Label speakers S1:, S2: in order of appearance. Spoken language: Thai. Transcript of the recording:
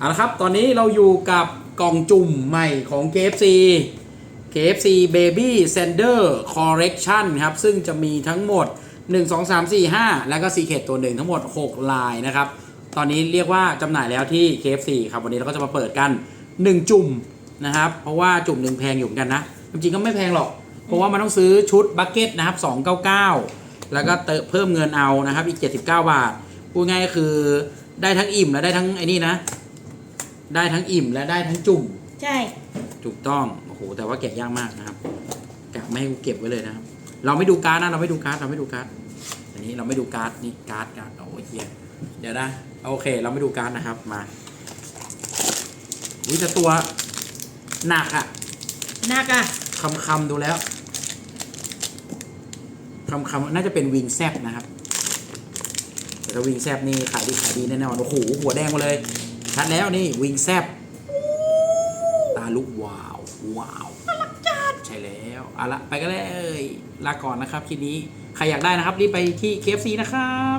S1: เอาละครับ ตอนนี้เราอยู่กับกล่องจุ่มใหม่ของ KFC KFC Baby Sender Collection ครับ ซึ่งจะมีทั้งหมด 1 2 3 4 5 แล้วก็ Secret ตัวหนึ่งทั้งหมด 6 ลายนะครับ ตอนนี้เรียกว่าจำหน่ายแล้วที่ KFC ครับวันนี้เราก็จะมาเปิดกัน 1 จุ่มนะครับ เพราะว่าจุ่มหนึ่งแพงอยู่เหมือนกันนะ จริงๆก็ไม่แพงหรอก เพราะว่ามันต้องซื้อชุดบัคเก็ตนะครับ 299 แล้วก็เติมเพิ่มเงินเอานะครับอีก 79 บาทพูดง่ายก็คือได้ทั้งอิ่มและได้ทั้งไอ้นี่นะ ได้ทั้งอิ่มและได้ทั้งจุ่ม
S2: ใช่
S1: ถูกต้อง โอ้โห แต่ว่าแกะยากมากนะครับกะไม่ให้กูเก็บไว้เลยนะครับ เราไม่ดูการ์ดนะ เราไม่ดูการ์ด เราไม่ดูการ์ด อันนี้เราไม่ดูการ์ด นี่การ์ดการ์ดโอ้ยเฮียเดี๋ยวนะ โอเค เราไม่ดูการ์ดนะครับ มาอุ้ยแต่ตัวหนักอะ
S2: หนักอะ
S1: คำคำๆดูแล้ว คำคำๆน่าจะเป็นวิงแซบนะครับแต่ถ้าวิงแซบนี่ขายดีขายดีแน่นอน โอ้โห หัวแดงมาเลย ชัดแล้วนี่วิงแซบตาลุกว้าวว้าวใช่แล้วเอาละไปกันเลยลาก่อนนะครับคลิปนี้ใครอยากได้นะครับรีบไปที่ KFC นะครับ